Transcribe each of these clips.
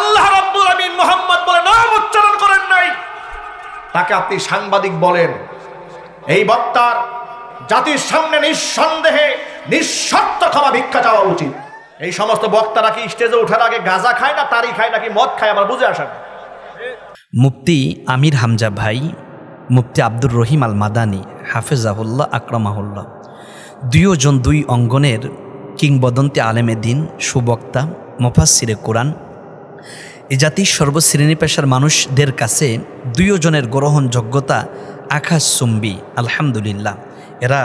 আল্লাহ মোহাম্মদ উচ্চারণ করেন তাকে আপনি সাংবাদিক বলেন। এই বক্তার জাতির নিঃসন্দেহে ক্ষমা ভিক্ষা উচিত। এই সমস্ত বক্তারা কি স্টেজে ওঠার আগে গাঁজা খায় না তারি খায় নাকি মদ খায়, আমার বুঝে আসে না। মুফতি আমির হামজা ভাই, মুফতি আব্দুর রহিম আল মাদানি হাফেজাহুল্লাহ, আকরামাহুল্লাহ দুইজন দুই অঙ্গনের কিংবদন্তি আলেমে দিন, সুবক্তা মোফাসিরে কোরআন এ জাতির সর্বশ্রেণী পেশার মানুষদের কাছে দুইজনের গ্রহণযোগ্যতা আকাশ চুম্বি আলহামদুলিল্লাহ। এরা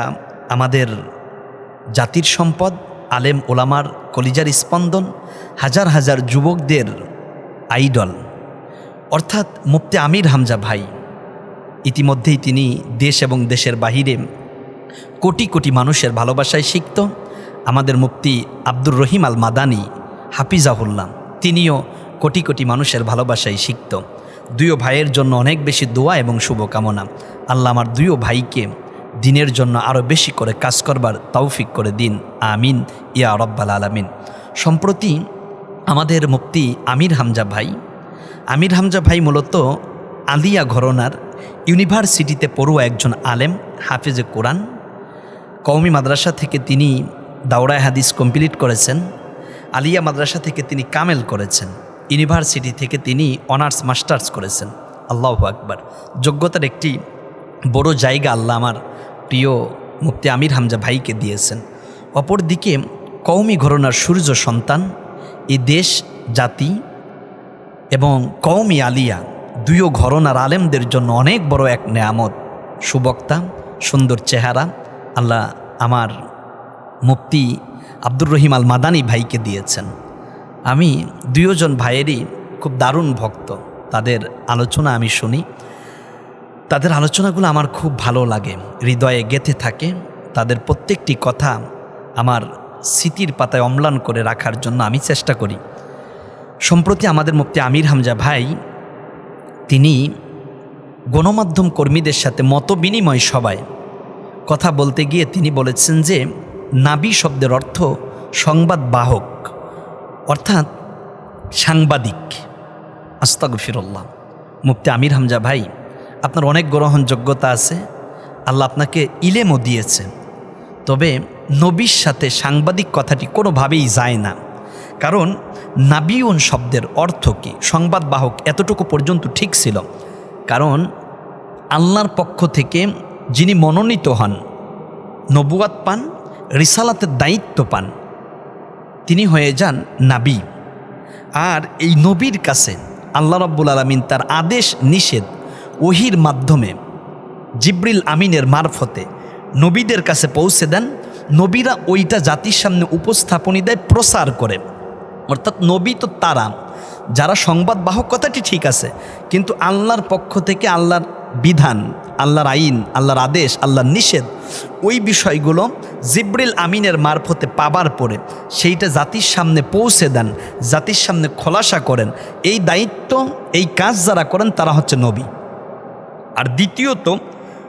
আমাদের জাতির সম্পদ, আলেম ওলামার কলিজার স্পন্দন, হাজার হাজার যুবকদের আইডল। অর্থাৎ মুফতি আমির হামজা ভাই, ইতিমধ্যেই তিনি দেশ এবং দেশের বাহিরে কোটি কোটি মানুষের ভালোবাসায় শিখত আমাদের মুফতি আব্দুর রহিম আল মাদানি হাফিজাহুল্লাহ, তিনিও কোটি কোটি মানুষের ভালোবাসায় শিখত দুইও ভাইয়ের জন্য অনেক বেশি দোয়া এবং শুভকামনা। আল্লাহ আমার দুইও ভাইকে দিনের জন্য আরও বেশি করে কাজ করবার তৌফিক করে দিন। আমিন। ইয়া রব্বাল আলামিন। সম্প্রতি আমাদের মুক্তি আমির হামজা ভাই, আমির হামজা ভাই মূলত আলিয়া ঘরনার ইউনিভার্সিটিতে পড়ুয়া একজন আলেম, হাফেজে কোরআন। কওমি মাদ্রাসা থেকে তিনি দাওরায় হাদিস কমপ্লিট করেছেন। আলিয়া মাদ্রাসা থেকে তিনি কামেল করেছেন। ইউনিভার্সিটি থেকে তিনি অনার্স, মাস্টার্স করেছেন। আল্লাহ আকবার। যোগ্যতার একটি বড় জায়গা আল্লাহ আমার প্রিয় মুফতি আমির হামজা ভাইকে দিয়েছেন। অপরদিকে কওমি ঘরনার সূর্য সন্তান এই দেশ, জাতি এবং কওমি আলিয়া দুইও ঘরনার আলেমদের জন্য অনেক বড় এক নেয়ামত। সুবক্তা, সুন্দর চেহারা আল্লাহ আমার মুফতি আব্দুর রহিম আল মাদানি ভাইকে দিয়েছেন। আমি দুইজন ভাইয়েরই খুব দারুণ ভক্ত। তাদের আলোচনা আমি শুনি। তাদের আলোচনাগুলো আমার খুব ভালো লাগে। হৃদয়ে গেঁথে থাকে। তাদের প্রত্যেকটি কথা আমার স্মৃতির পাতায় অম্লান করে রাখার জন্য আমি চেষ্টা করি। সম্প্রতি আমাদের মুক্তি আমির হামজা ভাই, তিনি গণমাধ্যম কর্মীদের সাথে মত বিনিময় সভায় কথা বলতে গিয়ে তিনি বলেছেন যে, নাবি শব্দের অর্থ সংবাদ বাহক। অর্থাৎ সাংবাদিক। আস্তাগ ফিরল্লাহ মুফতি আমির হামজা ভাই, আপনার অনেক গ্রহণযোগ্যতা আছে। আল্লাহ আপনাকে ইলেমও দিয়েছে। তবে নবীর সাথে সাংবাদিক কথাটি কোনোভাবেই যায় না। কারণ নাবিউন শব্দের অর্থ কি? সংবাদবাহক এতটুকু পর্যন্ত ঠিক ছিল। কারণ আল্লাহর পক্ষ থেকে যিনি মনোনীত হন নবুয়াত পান, রিসালাতের দায়িত্ব পান তিনি হয়ে যান নাবি। আর এই নবীর কাছে আল্লাহ রব্বুল আলমিন তার আদেশ নিষেধ ওহির মাধ্যমে জিব্রিল আমিনের মারফতে নবীদের কাছে পৌঁছে দেন। নবীরা ওইটা জাতির সামনে উপস্থাপনী দেয়, প্রসার করে। অর্থাৎ নবী তো তারা, যারা সংবাদ বাহক, কথাটি ঠিক আছে, কিন্তু আল্লাহর পক্ষ থেকে আল্লাহর বিধান, আল্লাহর আইন, আল্লাহর আদেশ, আল্লাহর নিষেধ, ওই বিষয়গুলো জিব্রিল আমিনের মারফতে পাবার পরে সেইটা জাতির সামনে পৌঁছে দেন, জাতির সামনে খোলাসা করেন। এই দায়িত্ব, এই কাজ যারা করেন তারা হচ্ছে নবী। আর দ্বিতীয়ত,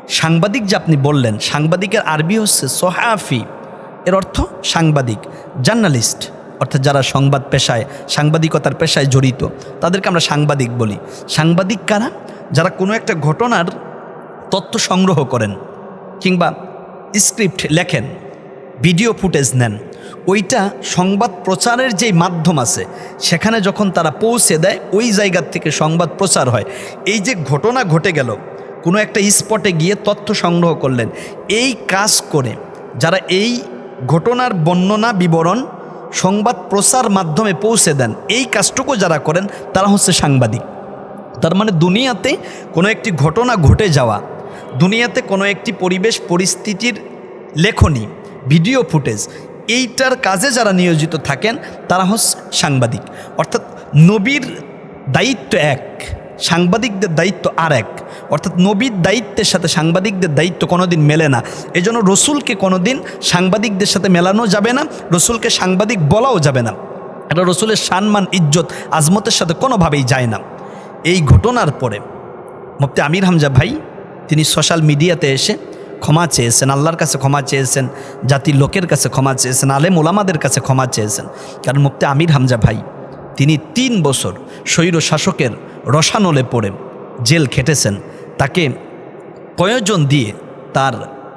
সাংবাদিক যে আপনি বললেন, সাংবাদিকের আরবি হচ্ছে সোহাফি। এর অর্থ সাংবাদিক, জার্নালিস্ট। অর্থাৎ যারা সংবাদ পেশায়, সাংবাদিকতার পেশায় জড়িত, তাদেরকে আমরা সাংবাদিক বলি। সাংবাদিক কারা? যারা কোনো একটা ঘটনার তথ্য সংগ্রহ করেন কিংবা স্ক্রিপ্ট লেখেন। ভিডিও ফুটেজ নেন। ওইটা সংবাদ প্রচারের যেই মাধ্যম আছে, সেখানে যখন তারা পৌঁছে দেয়, ওই জায়গার থেকে সংবাদ প্রচার হয়। এই যে ঘটনা ঘটে গেল, কোনো একটা স্পটে গিয়ে তথ্য সংগ্রহ করলেন। এই কাজ করে যারা এই ঘটনার বর্ণনা, বিবরণ, সংবাদ প্রচার মাধ্যমে পৌঁছে দেন, এই কাজটুকু যারা করেন, তারা হচ্ছে সাংবাদিক। তার মানে দুনিয়াতে কোনো একটি ঘটনা ঘটে যাওয়া, দুনিয়াতে কোনো একটি পরিবেশ, পরিস্থিতির লেখনী ভিডিও ফুটেজ। এইটার কাজে যারা নিয়োজিত থাকেন, তারা হচ্ছে সাংবাদিক। অর্থাৎ নবীর দায়িত্ব এক, সাংবাদিকদের দায়িত্ব আর এক। অর্থাৎ নবীর দায়িত্বের সাথে সাংবাদিকদের দায়িত্ব কোনোদিন মেলে না। এজন্য রসুলকে কোনোদিন সাংবাদিকদের সাথে মেলানো যাবে না, রসুলকে সাংবাদিক বলাও যাবে না। এটা রসুলের সম্মান ইজ্জত আজমতের সাথে কোনোভাবেই যায় না। এই ঘটনার পরে মুফতি আমির হামজা ভাই, তিনি সোশ্যাল মিডিয়াতে এসে ক্ষমা চেয়েছেন, আল্লাহর কাছে ক্ষমা চেয়েছেন, জাতির লোকের কাছে ক্ষমা চেয়েছেন, আলেম ওলামাদের কাছে ক্ষমা চেয়েছেন। কারণ মুফতি আমির হামজা ভাই, তিনি তিন বছর স্বৈর শাসকের রসানলে পড়ে জেল খেটেছেন। তাকে প্রয়োজন দিয়ে তার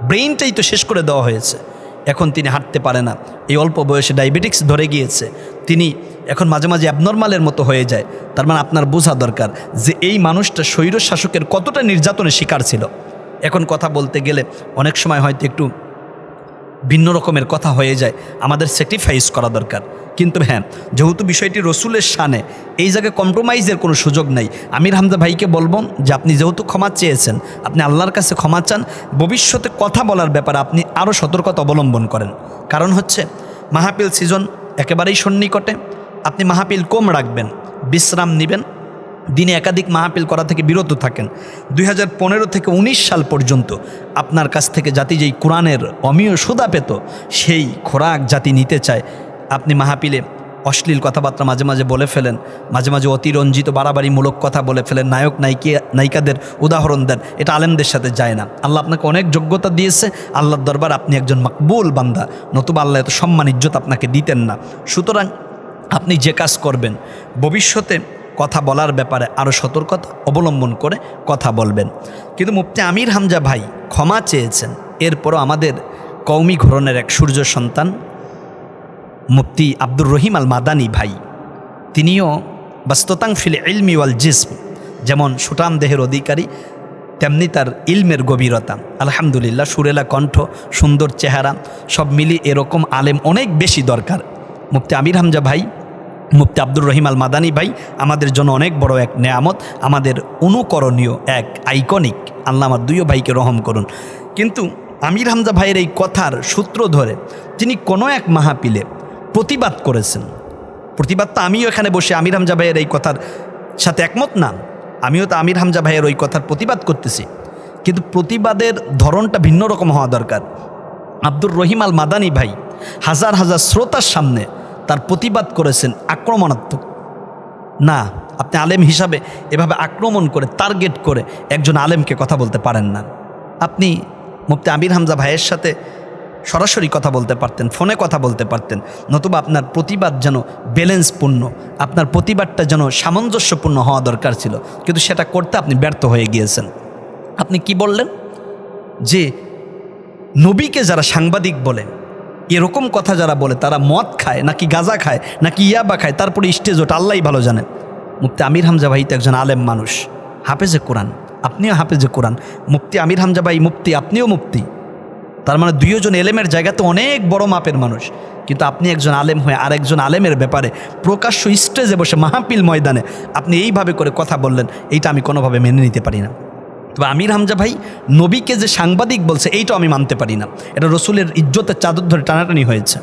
ব্রেইনটাই তো শেষ করে দেওয়া হয়েছে। এখন তিনি হাঁটতে পারে না। এই অল্প বয়সে ডায়াবেটিক্স ধরে গিয়েছে। তিনি এখন মাঝে মাঝে অ্যাবনর্মালের মতো হয়ে যায়। তার মানে আপনার বোঝা দরকার যে এই মানুষটা স্বৈর শাসকের কতটা নির্যাতনের শিকার ছিল। এখন কথা বলতে গেলে অনেক সময় হয়তো একটু ভিন্ন রকমের কথা হয়ে যায়। আমাদের স্যাক্রিফাইস করা দরকার। কিন্তু হ্যাঁ যেহেতু বিষয়টি রসুলের শানে এই জায়গায় কম্প্রোমাইজের কোনো সুযোগ নেই। আমির হামজা ভাইকে বলব যে, আপনি যেহেতু ক্ষমা চেয়েছেন, আপনি আল্লাহর কাছে ক্ষমা চান, ভবিষ্যতে কথা বলার ব্যাপারে আপনি আরও সতর্কতা অবলম্বন করেন। কারণ হচ্ছে, মাহাপিল সিজন একেবারেই সন্নিকটে। আপনি মাহাপিল কম রাখবেন, বিশ্রাম নেবেন দিনে একাধিক মাহফিল করা থেকে বিরত থাকেন। দুই হাজার পনেরো থেকে ১৯ সাল পর্যন্ত আপনার কাছ থেকে জাতি যেই কোরআনের অমীয় সুদা পেত, সেই খোরাক জাতি নিতে চায়। আপনি মাহফিলে অশ্লীল কথাবার্তা মাঝে মাঝে বলে ফেলেন, মাঝে মাঝে অতিরঞ্জিত, বাড়াবাড়িমূলক কথা বলে ফেলেন, নায়ক, নায়িকা, নায়িকাদের উদাহরণ দেন, এটা আলেমদের সাথে যায় না। আল্লাহ আপনাকে অনেক যোগ্যতা দিয়েছে, আল্লাহর দরবার আপনি একজন মাকবুল বান্দা, নতুবা আল্লাহ এত সম্মান, ইজ্জত আপনাকে দিতেন না। সুতরাং আপনি যে কাজ করবেন, ভবিষ্যতে কথা বলার ব্যাপারে আরও সতর্কতা অবলম্বন করে কথা বলবেন। কিন্তু মুফতি আমির হামজা ভাই ক্ষমা চেয়েছেন। এরপরও আমাদের কৌমি ঘরনের এক সূর্য সন্তান মুফতি আব্দুর রহিম আল মাদানি ভাই, তিনিও বাস্ততাং ফিল ইলমি ওয়াল জিসম, যেমন সুটাম দেহের অধিকারী, তেমনি তার ইলমের গভীরতা। আলহামদুলিল্লাহ, সুরেলা কণ্ঠ, সুন্দর চেহারা, সব মিলিয়ে এরকম আলেম অনেক বেশি দরকার। মুফতি আমির হামজা ভাই মুফতি আব্দুর রহিম আল মাদানী ভাই, আমাদের জন্য অনেক বড় এক নেয়ামত, আমাদের অনুকরণীয় এক আইকনিক আল্লাহ আমার দুইও ভাইকে রহম করুন। কিন্তু আমির হামজা ভাইয়ের এই কথার সূত্র ধরে তিনি কোনো এক মাহাপিলে প্রতিবাদ করেছেন। প্রতিবাদ তো আমিও এখানে বসে আমির হামজা ভাইয়ের এই কথার সাথে একমত না। আমিও তো আমির হামজা ভাইয়ের ওই কথার প্রতিবাদ করতেছি। কিন্তু প্রতিবাদের ধরনটা ভিন্ন রকম হওয়া দরকার। আব্দুর রহিম আল মাদানী ভাই হাজার হাজার শ্রোতার সামনে তার প্রতিবাদ করেছেন আক্রমণাত্মক। না, আপনি আলেম হিসাবে এভাবে আক্রমণ করে টার্গেট করে একজন আলেমকে কথা বলতে পারেন না। আপনি মুফতি আমির হামজা ভাইয়ের সাথে সরাসরি কথা বলতে পারতেন, ফোনে কথা বলতে পারতেন, নতুবা আপনার প্রতিবাদ যেন ব্যালেন্সপূর্ণ আপনার প্রতিবাদটা যেন সামঞ্জস্যপূর্ণ হওয়া দরকার ছিল, কিন্তু সেটা করতে আপনি ব্যর্থ হয়ে গিয়েছেন। আপনি কি বললেন? যে নবীকে যারা সাংবাদিক বলে এরকম কথা যারা বলে, তারা মদ খায়, নাকি গাঁজা খায়, নাকি ইয়াবা খায়, তারপরে স্টেজ ওটা আল্লাহ ভালো জানেন মুফতি আমির হামজা ভাই তো একজন আলেম মানুষ। হাফেজে কোরআন, আপনিও হাফেজে কোরআন। মুক্তি আমির হামজা ভাই মুফতি, আপনিও মুক্তি তার মানে দুইজন এলেমের জায়গাতে অনেক বড় মাপের মানুষ। কিন্তু আপনি একজন আলেম হয়ে আরেকজন আলেমের ব্যাপারে প্রকাশ্য স্টেজে বসে মাহাপিল ময়দানে আপনি এইভাবে করে কথা বললেন, এইটা আমি কোনোভাবে মেনে নিতে পারি না। তবে আমির হামজা ভাই, নবীকে যে সাংবাদিক বলছে এইটাও আমি মানতে পারি না। এটা রসুলের ইজ্জতের চাদর ধরে টানাটানি হয়েছে।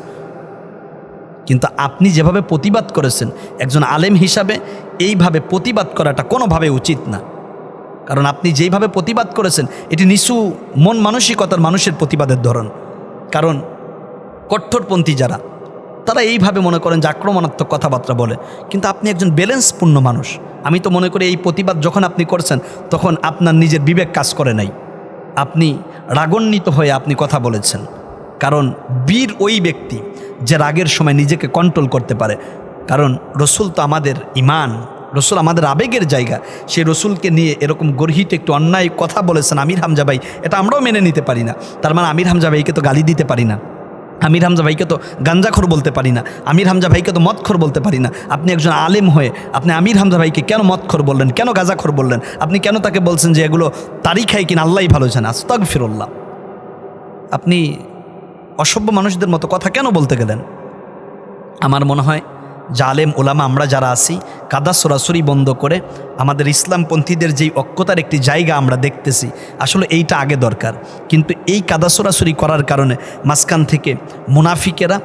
কিন্তু আপনি যেভাবে প্রতিবাদ করেছেন, একজন আলেম হিসাবে এইভাবে প্রতিবাদ করাটা কোনোভাবে উচিত না। কারণ আপনি যেইভাবে প্রতিবাদ করেছেন, এটি নিচু মন মানসিকতার মানুষের প্রতিবাদের ধরন। কারণ কঠোরপন্থী যারা তারা এইভাবে মনে করেন যে আক্রমণাত্মক কথাবার্তা বলে। কিন্তু আপনি একজন ব্যালেন্সপূর্ণ মানুষ। আমি তো মনে করি এই প্রতিবাদ যখন আপনি করছেন, তখন আপনার নিজের বিবেক কাজ করে নাই। আপনি রাগান্বিত হয়ে আপনি কথা বলেছেন। কারণ বীর ওই ব্যক্তি যে রাগের সময় নিজেকে কন্ট্রোল করতে পারে। কারণ রসুল তো আমাদের ইমান, রসুল আমাদের আবেগের জায়গা। সেই রসুলকে নিয়ে এরকম গর্হিত একটু অন্যায় কথা বলেছেন আমির হামজা ভাই, এটা আমরাও মেনে নিতে পারি না। তার মানে আমির হামজা ভাইকে তো গালি দিতে পারি না। আমির হামজা ভাইকে তো গাঞ্জাখোর বলতে পারি না, আমির হামজা ভাইকে তো মদখোর বলতে পারি না। আপনি একজন আলেম হয়ে, আপনি আমির হামজা ভাইকে কেন মদখোর বললেন, কেন গাঁজাখর বললেন? আপনি কেন তাকে বলছেন যে এগুলো তারই কিনা আল্লাহ ভালো জানে। আস্তক ফিরল্লাহ আপনি অসভ্য মানুষদের মতো কথা কেন বলতে গেলেন? আমার মনে হয় জালেম ওলামা আমরা যারা আছি কাদা সরাসরি বন্ধ করে আমাদের ইসলামপন্থীদের যেই অক্ষতার একটি জায়গা আমরা দেখতেছি, আসলে এইটা আগে দরকার। কিন্তু এই কাদা সরাসরি করার কারণে মাঝখান থেকে মুনাফিকেরা,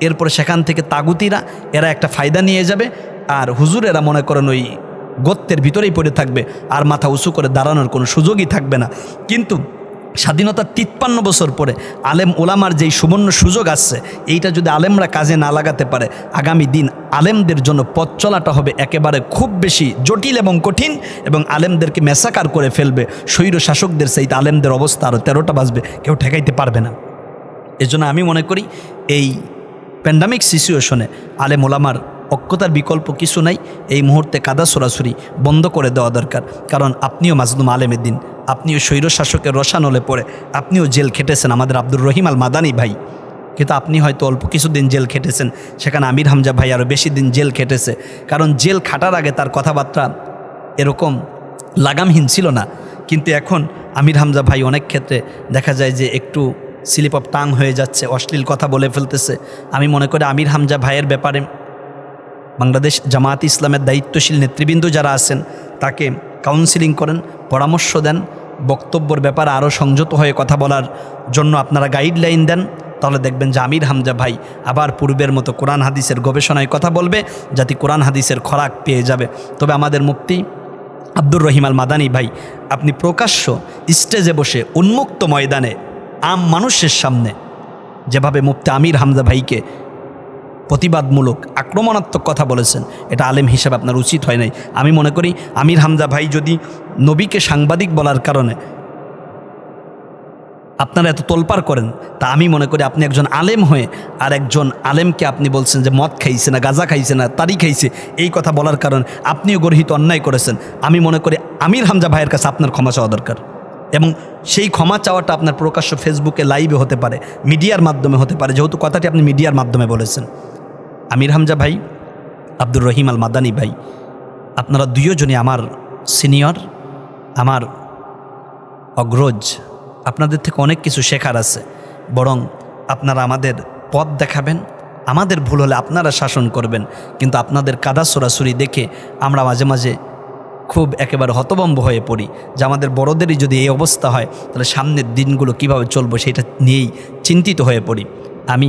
এরপরে সেখান থেকে তাগুতিরা, এরা একটা ফায়দা নিয়ে যাবে, আর হুজুরেরা মনে করেন ওই গত্তের ভিতরেই পড়ে থাকবে, আর মাথা উঁচু করে দাঁড়ানোর কোনো সুযোগই থাকবে না। কিন্তু স্বাধীনতার তিপ্পান্ন বছর পরে আলেম ওলামার যেই সুবর্ণ সুযোগ আসছে, এইটা যদি আলেমরা কাজে না লাগাতে পারে, আগামী দিন আলেমদের জন্য পথ চলাটা হবে একেবারে খুব বেশি জটিল এবং কঠিন এবং আলেমদেরকে মেসাকার করে ফেলবে। স্বৈর শাসকদের সেই আলেমদের অবস্থা আরও তেরোটা বাজবে, কেউ ঠেকাইতে পারবে না। এজন্য আমি মনে করি, এই প্যান্ডামিক সিচুয়েশনে আলেম ওলামার অজ্ঞতার বিকল্প কিছু নাই। এই মুহূর্তে কাদা সরাসরি বন্ধ করে দেওয়া দরকার। কারণ আপনিও মাজলুম আলেমের দিন। আপনিও স্বৈর শাসকের রসানলে পড়ে। আপনিও জেল খেটেছেন আমাদের আব্দুর রহিম আল মাদানি ভাই। কিন্তু আপনি হয়তো অল্প কিছুদিন জেল খেটেছেন। সেখানে আমির হামজা ভাই আরও বেশি দিন জেল খেটেছে। কারণ জেল খাটার আগে তার কথাবার্তা এরকম লাগামহীন ছিল না। কিন্তু এখন আমির হামজা ভাই অনেক ক্ষেত্রে দেখা যায় যে একটু স্লিপ অফ টাং হয়ে যাচ্ছে, অশ্লীল কথা বলে ফেলতেছে। আমি মনে করি আমির হামজা ভাইয়ের ব্যাপারে বাংলাদেশ জামায়াত ইসলামের দায়িত্বশীল নেতৃবৃন্দ যারা আছেন, তাকে কাউন্সিলিং করেন, পরামর্শ দেন, বক্তব্যর ব্যাপারে আরও সংযত হয়ে কথা বলার জন্য আপনারা গাইডলাইন দেন। তাহলে দেখবেন যে আমির হামজা ভাই আবার পূর্বের মতো কোরআন হাদিসের গবেষণায় কথা বলবে, যাতে কোরআন হাদিসের খরাক পেয়ে যাবে। তবে আমাদের মুক্তি আব্দুর রহিম আল মাদানী ভাই, আপনি প্রকাশ্য স্টেজে বসে উন্মুক্ত ময়দানে আম মানুষের সামনে, যেভাবে মুফতি আমির হামজা ভাইকে প্রতিবাদমূলক, আক্রমণাত্মক কথা বলেছেন। এটা আলেম হিসাবে আপনার উচিত হয় নাই। আমি মনে করি আমির হামজা ভাই যদি নবীকে সাংবাদিক বলার কারণে আপনারা এত তোলপাড় করেন, তা আমি মনে করি আপনি একজন আলেম হয়ে আর একজন আলেমকে আপনি বলছেন যে মদ খাইছে না, গাঁজা খাইছে না তারি খাইছে, এই কথা বলার কারণে আপনিও গর্হিত অন্যায় করেছেন। আমি মনে করি আমির হামজা ভাইয়ের কাছে আপনার ক্ষমা চাওয়া দরকার। এবং সেই ক্ষমা চাওয়াটা আপনার প্রকাশ্য ফেসবুকে লাইভে হতে পারে, মিডিয়ার মাধ্যমে হতে পারে, যেহেতু কথাটি আপনি মিডিয়ার মাধ্যমে বলেছেন। আমির হামজা ভাই, আব্দুর রহিম আল মাদানি ভাই, আপনারা দুইজনই আমার সিনিয়র, আমার অগ্রজ। আপনাদের থেকে অনেক কিছু শেখার আছে, বরং আপনারা আমাদের পথ দেখাবেন, আমাদের ভুল হলে আপনারা শাসন করবেন, কিন্তু আপনাদের কাদা সরাসরি দেখে আমরা মাঝে মাঝে খুব একেবারে হতবম্ব হয়ে পড়ি যে আমাদের বড়দেরই যদি এই অবস্থা হয়, তাহলে সামনের দিনগুলো কীভাবে চলবো সেটা নিয়েই চিন্তিত হয়ে পড়ি। আমি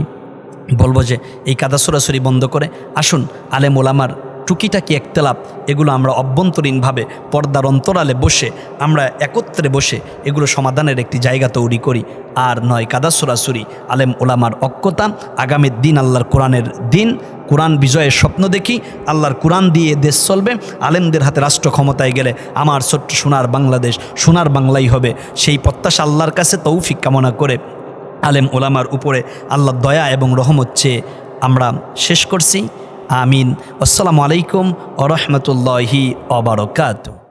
বলব যে এই কাদা সরাসরি বন্ধ করে আসুন আলেম ওলামার টুকিটাকি একতলাপ, এগুলো আমরা অভ্যন্তরীণভাবে, পর্দার অন্তরালে বসে, আমরা একত্রে বসে এগুলো সমাধানের একটি জায়গা তৈরি করি। আর নয় কাদা সরাসরি আলেম ওলামার অজ্ঞতা আগামীর দিন আল্লাহর কোরআনের দিন, কোরআন বিজয়ের স্বপ্ন দেখি, আল্লাহর কোরআন দিয়ে দেশ চলবে, আলেমদের হাতে রাষ্ট্র ক্ষমতায় গেলে আমার ছোট্ট সোনার বাংলাদেশ, সোনার বাংলাই হবে। সেই প্রত্যাশা আল্লাহর কাছে তৌফিক কামনা করে আলেম ওলামার উপরে আল্লাহ দয়া এবং রহমত চেয়ে আমরা শেষ করছি। আমিন। আসসালামু আলাইকুম ও রহমতুল্লাহি অবরকাত